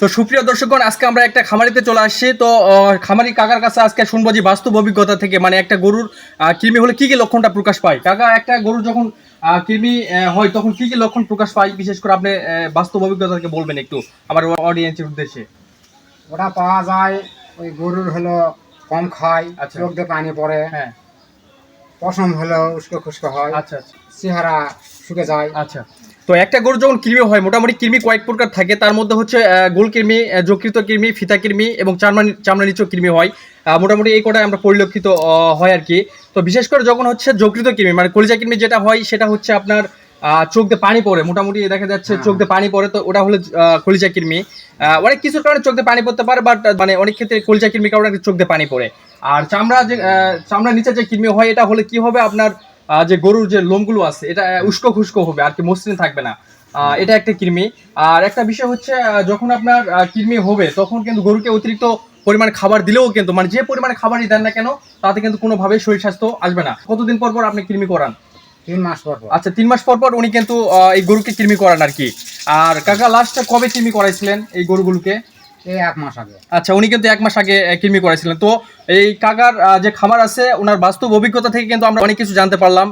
তো সুপ্রিয় দর্শকগণ আজকে আমরা একটা খামারিতে চলে আসছি। তো খামারি কাকার কাছে আজকে শুনব যে বাস্তব অভিজ্ঞতা থেকে মানে একটা গরুর কৃমি হলে কি কি লক্ষণটা প্রকাশ পায়? কাকা একটা গরুর যখন কৃমি হয় তখন কি কি লক্ষণ প্রকাশ পায়? বিশেষ করে আপনি বাস্তব অভিজ্ঞতা থেকে বলবেন একটু আমার অডিয়েন্সের উদ্দেশ্যে। ওটা পাওয়া যায় ওই গরুর হলো কম খায় আচ্ছা। চোখ দিয়ে পানি পড়ে হ্যাঁ। পশম হলো উস্কো খুস্কো হয় আচ্ছা আচ্ছা। চেহারা শুকে যায় আচ্ছা। তো একটা গরু যখন কৃমি হয় মোটামুটি কৃমি কয়েক প্রকার থাকে। তার মধ্যে হচ্ছে গোল কৃমি যকৃত কৃমি ফিতা কৃমি এবং চামড়া চামড়া নিচেও কৃমি হয়। মোটামুটি এই কটাই আমরা পরিলক্ষিত হয় আর কি। তো বিশেষ করে যখন হচ্ছে যকৃত কৃমি মানে কলিজা কৃমি যেটা হয় সেটা হচ্ছে আপনার চোখ দিয়ে পানি পড়ে। মোটামুটি দেখা যাচ্ছে হ্যাঁ। চোখ দিয়ে পানি পড়ে তো ওটা হলো কলিজা কৃমি। অনেক কিছুর কারণে চোখ দিয়ে পানি পড়তে পারে বাট মানে অনেক ক্ষেত্রে কলিজা কৃমির কারণে চোখ দিয়ে পানি পড়ে। আর চামড়া যে আহ, চামড়ার নিচে যে কৃমি হয় এটা হলে কি হবে? আপনার যে গরুর যে লোমগুলো আছে এটা উস্কো খুস্কো হবে আর কি মসৃণ থাকবে না। এটা একটা কৃমি। আর একটা বিষয় হচ্ছে যখন আপনার কৃমি হবে তখন কিন্তু গরুকে অতিরিক্ত পরিমাণে খাবার দিলেও কিন্তু মানে যে পরিমাণে খাবারই দেন না কেন তাতে কিন্তু কোনোভাবে শরীর স্বাস্থ্য আসবে না। কতদিন পর পর আপনি কৃমি করান? তিন মাস পর পর। আচ্ছা তিন মাস পর পর উনি কিন্তু এই গরুকে কৃমি করান আর কি। আর কাকা লাস্টটা কবে কৃমি করাইছিলেন এই গরুগুলোকে? আচ্ছা উনি কিন্তু এক মাস আগে কৃমি করেছিলেন তো এই কাকার যে খামার আছে ওনার বাস্তব অভিজ্ঞতা থেকে কিন্তু আমরা অনেক কিছু জানতে পারলাম।